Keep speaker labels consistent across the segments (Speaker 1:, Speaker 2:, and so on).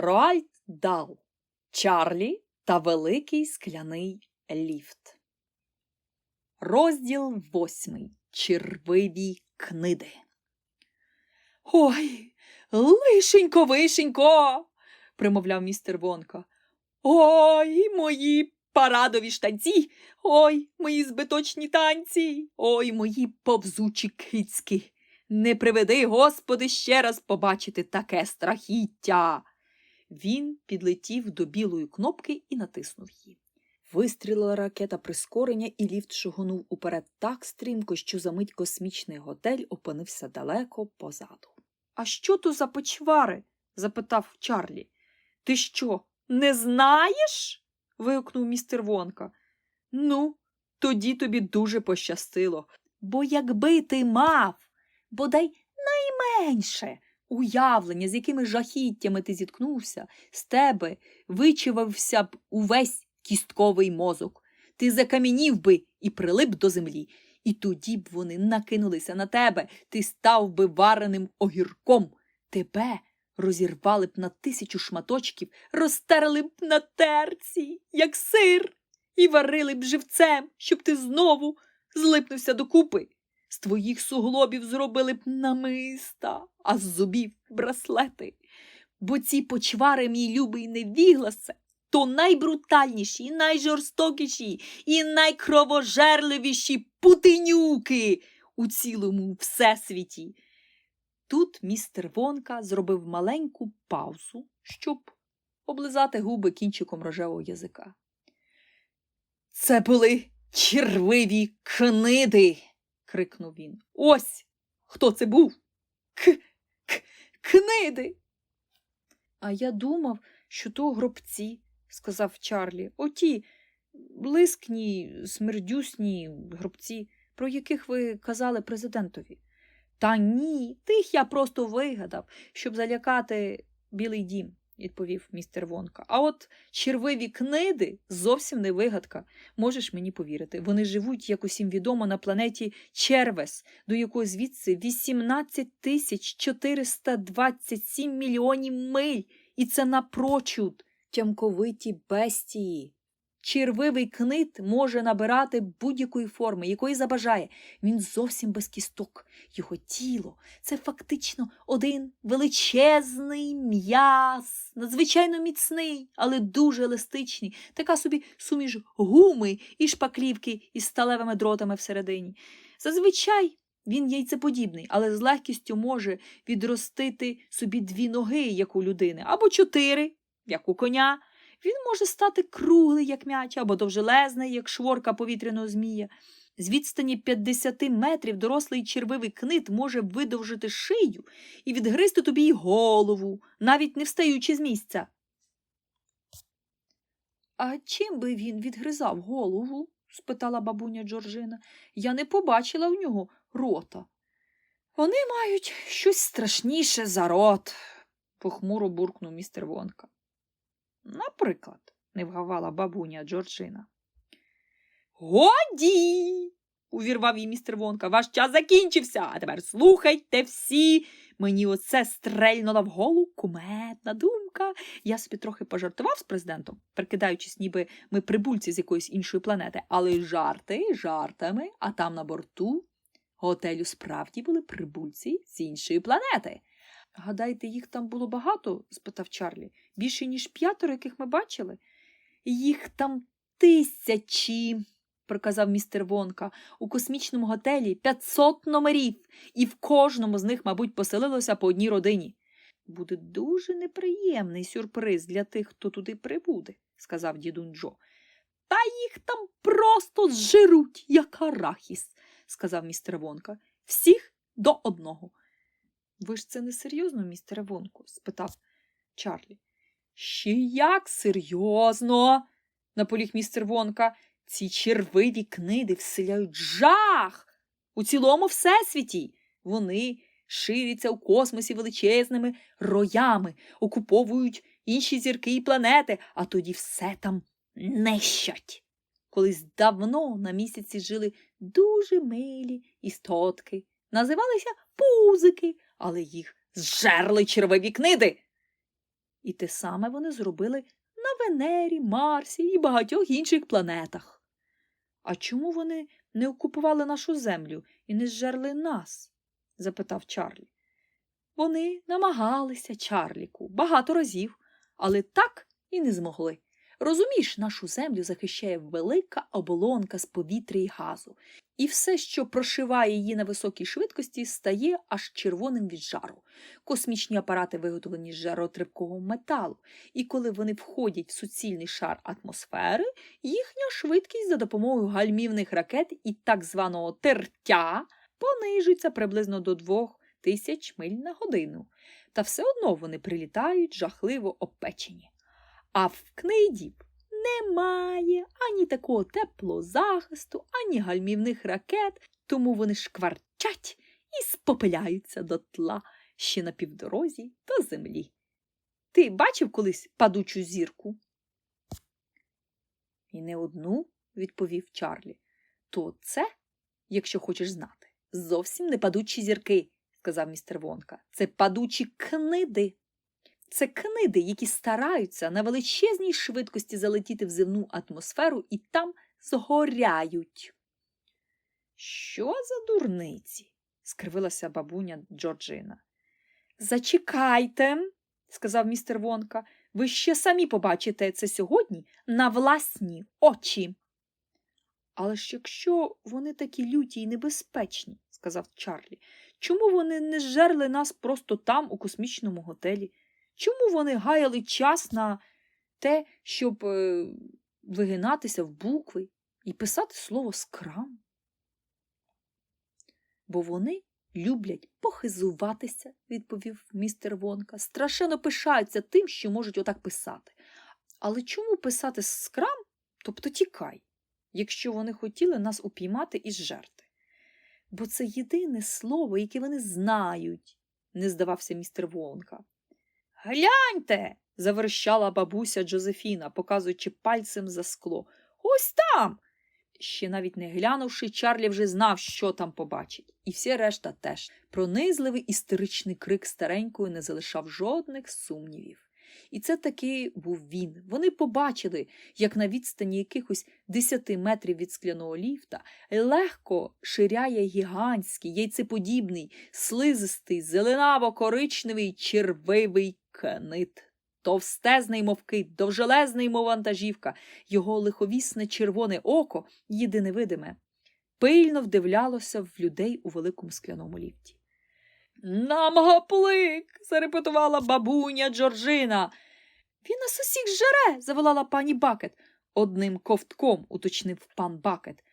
Speaker 1: Роальд Дал, Чарлі та Великий скляний ліфт. Розділ восьмий. Червиві книди. Ой, лишенько, вишенько, примовляв містер Вонка. Ой, мої парадові штанці, ой, мої збиточні танці, ой, мої повзучі кицьки. Не приведи, Господи, ще раз побачити таке страхіття. Він підлетів до білої кнопки і натиснув її. Вистрілила ракета прискорення, і ліфт шугонув уперед так стрімко, що за мить космічний готель опинився далеко позаду. А що то за почвари? запитав Чарлі. Ти що, не знаєш? вигукнув містер Вонка. Ну, тоді тобі дуже пощастило. Бо якби ти мав, бодай найменше уявлення, з якими жахіттями ти зіткнувся, з тебе вичавився б увесь кістковий мозок. Ти закам'янів би і прилип до землі, і тоді б вони накинулися на тебе, ти став би вареним огірком. Тебе розірвали б на тисячу шматочків, розтерли б на терці, як сир, і варили б живцем, щоб ти знову злипнувся докупи. З твоїх суглобів зробили б намиста, а з зубів браслети. Бо ці почвари, мій любий невігласе, то найбрутальніші, найжорстокіші і найкровожерливіші путинюки у цілому всесвіті. Тут містер Вонка зробив маленьку паузу, щоб облизати губи кінчиком рожевого язика. Це були червиві книди, крикнув він. Ось хто це був? К, книди. А я думав, що то гробці, сказав Чарлі. Оті блискні, смердюсні гробці, про яких ви казали президентові. Та ні, тих я просто вигадав, щоб залякати Білий дім, відповів містер Вонка. А от червиві книди зовсім не вигадка. Можеш мені повірити. Вони живуть, як усім відомо, на планеті Червес, до якої звідси 18 тисяч 427 мільйонів миль. І це напрочуд тямковиті бестії. Червивий книт може набирати будь-якої форми, якої забажає. Він зовсім без кісток. Його тіло це фактично один величезний м'яз, надзвичайно міцний, але дуже еластичний, така собі суміш гуми і шпаклівки із сталевими дротами всередині. Зазвичай він яйцеподібний, але з легкістю може відростити собі дві ноги, як у людини, або чотири, як у коня. Він може стати круглий, як м'яч, або довжелезний, як шворка повітряного змія. З відстані 50 метрів дорослий червивий книт може видовжити шию і відгризти тобі й голову, навіть не встаючи з місця. А чим би він відгризав голову? спитала бабуня Джорджина. Я не побачила в нього рота. Вони мають щось страшніше за рот, похмуро буркнув містер Вонка. Наприклад, не вгавала бабуня Джорджина. Годі. увірвав їй містер Вонка. Ваш час закінчився. А тепер слухайте всі. Мені оце стрельнула в голову куметна думка. Я собі трохи пожартував з президентом, прикидаючись, ніби ми прибульці з якоїсь іншої планети, але жарти жартами, а там на борту готелю справді були прибульці з іншої планети. Гадаєте, їх там було багато? спитав Чарлі. Більше, ніж п'ятеро, яких ми бачили? Їх там тисячі, проказав містер Вонка. У космічному готелі 500 номерів, і в кожному з них, мабуть, поселилося по одній родині. Буде дуже неприємний сюрприз для тих, хто туди прибуде, сказав дідунь Джо. Та їх там просто зжируть, як арахіс, сказав містер Вонка. Всіх до одного. Ви ж це не серйозно, містере Вонку? спитав Чарлі. Ще як серйозно, наполіг містер Вонка. Ці червиві книди вселяють жах у цілому всесвіті. Вони ширяться у космосі величезними роями, окуповують інші зірки і планети, а тоді все там нищать. Колись давно на місяці жили дуже милі істотки, називалися пузики, але їх зжерли червиві книди. І те саме вони зробили на Венері, Марсі і багатьох інших планетах. А чому вони не окупували нашу землю і не зжерли нас? запитав Чарлі. Вони намагалися, Чарліку, багато разів, але так і не змогли. Розумієш, нашу землю захищає велика оболонка з повітря і газу, і все, що прошиває її на високій швидкості, стає аж червоним від жару. Космічні апарати виготовлені з жаротривкого металу, і коли вони входять в суцільний шар атмосфери, їхня швидкість за допомогою гальмівних ракет і так званого тертя понижується приблизно до двох тисяч миль на годину. Та все одно вони прилітають жахливо опечені. А в книдів немає ані такого теплозахисту, ані гальмівних ракет, тому вони шкварчать і спопиляються до тла ще на півдорозі до землі. Ти бачив колись падучу зірку? І не одну, відповів Чарлі. То це, якщо хочеш знати, зовсім не падучі зірки, сказав містер Вонка. Це падучі книди. Це книди, які стараються на величезній швидкості залетіти в земну атмосферу і там згоряють. Що за дурниці? скривилася бабуня Джорджина. Зачекайте, сказав містер Вонка, ви ще самі побачите це сьогодні на власні очі. Але ж якщо вони такі люті і небезпечні, сказав Чарлі, чому вони не зжерли нас просто там, у космічному готелі? Чому вони гаяли час на те, щоб е, вигинатися в букви і писати слово скрам? Бо вони люблять похизуватися, відповів містер Вонка. Страшенно пишаються тим, що можуть отак писати. Але чому писати скрам, тобто тікай, якщо вони хотіли нас упіймати і зжерти? Бо це єдине слово, яке вони знають, не здавався містер Вонка. Гляньте. заверщала бабуся Джозефіна, показуючи пальцем за скло. Ось там. Ще навіть не глянувши, Чарлі вже знав, що там побачить, і всі решта теж. Пронизливий істеричний крик старенької не залишав жодних сумнівів. І це таки був він. Вони побачили, як на відстані якихось десяти метрів від скляного ліфта легко ширяє гігантський, яйцеподібний, слизистий, зеленаво-коричневий червивий книт. Товстезний, мов кит, довжелезний, мов вантажівка, його лиховісне червоне око, єдине видиме, пильно вдивлялося в людей у великому скляному ліфті. Нам гаплик. зарепетувала бабуня Джорджина. Він нас усіх жере, заволала пані Бакет. Одним ковтком уточнив пан Бакет.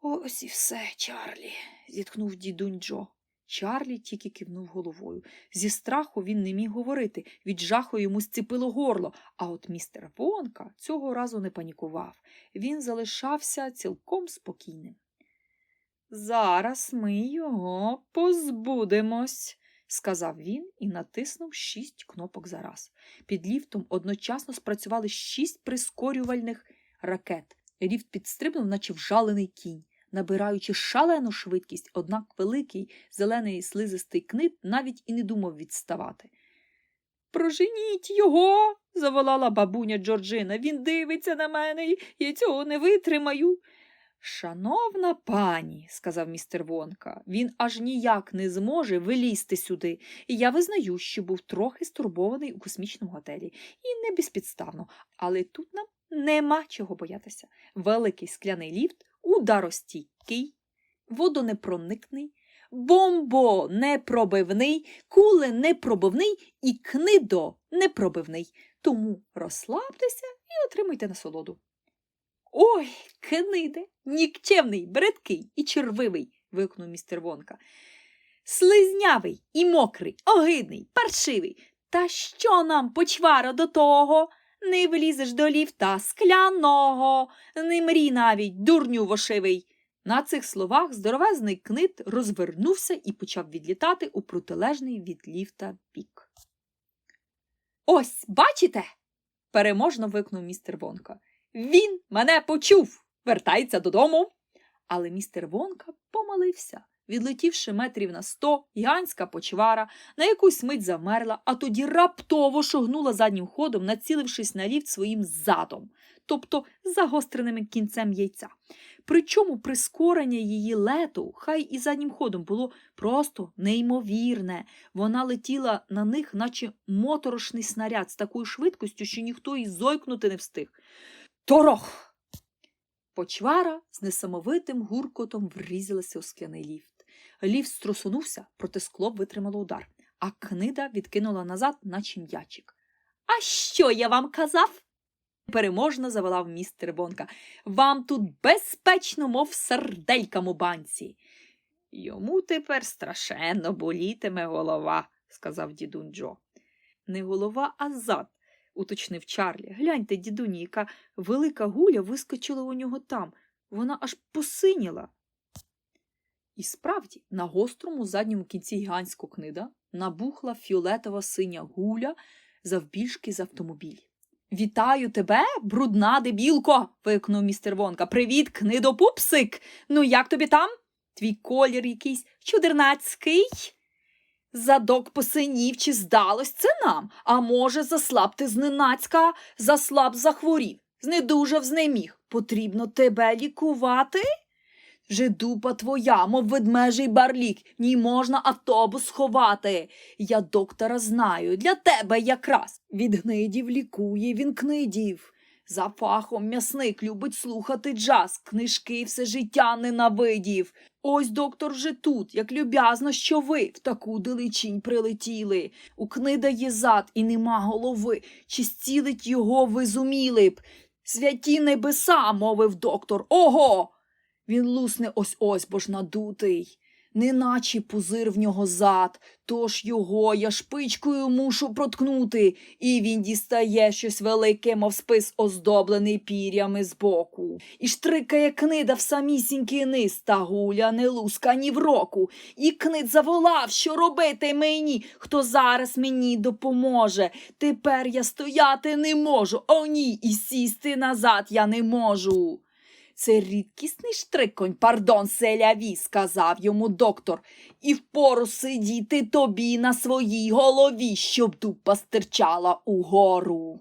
Speaker 1: Ось і все, Чарлі, зітхнув дідунь Джо. Чарлі тільки кивнув головою. Зі страху він не міг говорити, від жаху йому зціпило горло, а от містер Вонка цього разу не панікував. Він залишався цілком спокійним. Зараз ми його позбудемось, сказав він і натиснув шість кнопок за раз. Під ліфтом одночасно спрацювали шість прискорювальних ракет. Ліфт підстрибнув, наче вжалений кінь, набираючи шалену швидкість, однак великий зелений слизистий книт навіть і не думав відставати. Проженіть його, заволала бабуня Джорджина. Він дивиться на мене, я цього не витримаю. Шановна пані, сказав містер Вонка, він аж ніяк не зможе вилізти сюди, і я визнаю, що був трохи стурбований у космічному готелі, і не безпідставно, але тут нам нема чого боятися. Великий скляний ліфт, ударостійкий, водонепроникний, бомбо непробивний, куле непробивний і книдо непробивний. Тому розслабтеся і отримуйте насолоду. Ой, книде, нікчемний, бредкий і червивий. вигукнув містер Вонка. Слизнявий і мокрий, огидний, паршивий. Та що нам, почвара, до того? Не влізеш до ліфта скляного, не мрій навіть, дурню вошивий. На цих словах здоровезний книт розвернувся і почав відлітати у протилежний від ліфта бік. Ось, бачите? переможно викнув містер Вонка. Він мене почув, вертається додому. Але містер Вонка помолився. Відлетівши метрів на сто, гігантська почвара на якусь мить завмерла, а тоді раптово шогнула заднім ходом, націлившись на ліфт своїм задом, тобто загостреним кінцем яйця. Причому прискорення її лету, хай і заднім ходом, було просто неймовірне. Вона летіла на них, наче моторошний снаряд, з такою швидкістю, що ніхто й зойкнути не встиг. Торох! Почвара з несамовитим гуркотом врізалася у скляний ліфт. Ліфт струсунувся, проте скло витримало удар, а книда відкинула назад, наче м'ячик. А що я вам казав? переможно заволав містер Бонка. Вам тут безпечно, мов сарделькам у банці. Йому тепер страшенно болітиме голова, сказав дідун Джо. Не голова, а зад, уточнив Чарлі. Гляньте, дідуні, яка велика гуля вискочила у нього там. Вона аж посиніла. І справді, на гострому задньому кінці гігантського книда набухла фіолетова синя гуля завбільшки з автомобіль. Вітаю тебе, брудна дебілко. вигукнув містер Вонка. Привіт, книдопупсик. Ну, як тобі там? Твій колір якийсь чудернацький. Задок посинів, чи здалось це нам? А може, заслаб ти зненацька, заслаб захворів, знедужав знеміг. Потрібно тебе лікувати? Же дупа твоя, мов ведмежий барлік, ній можна автобус сховати. Я доктора знаю, для тебе якраз. Від гнидів лікує він книдів. За фахом м'ясник любить слухати джаз, книжки все життя ненавидів. Ось доктор вже тут, як люб'язно, що ви в таку далечінь прилетіли. У книда є зад і нема голови, чи зцілить його ви зуміли б. Святі небеса, мовив доктор. Ого! Він лусне ось ось, бо ж надутий, неначе пузир в нього зад, тож його я шпичкою мушу проткнути, і він дістає щось велике, мов спис оздоблений пір'ями збоку. І штрикає книда в самісінький низ, та гуля не луска ні в року. І книд заволав, що робити мені, хто зараз мені допоможе. Тепер я стояти не можу, о ні, і сісти назад я не можу. Це рідкісний штриконь, пардон, селяві, сказав йому доктор, і впору сидіти тобі на своїй голові, щоб дупа стирчала угору.